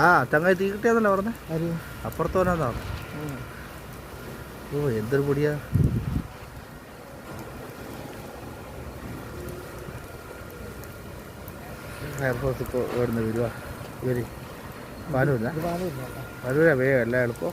ആ ചങ്ങായി തീ കിട്ടിയാന്നല്ലോ പറഞ്ഞേ? ആര്? അപ്പുറത്തോനാന്നാ? ഓ എന്തൊരു പൊടിയാ. ഫയർഫോഴ്സ് ഇപ്പോൾ ഇവിടുന്ന് വരുവാ. ഇവർ കേട്ടോ വരൂല വേഗം എല്ലാം എളുപ്പം.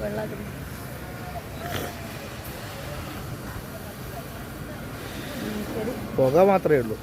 വെള്ളത്തിൽ ശരി. പുക മാത്രമേ ഉള്ളൂ.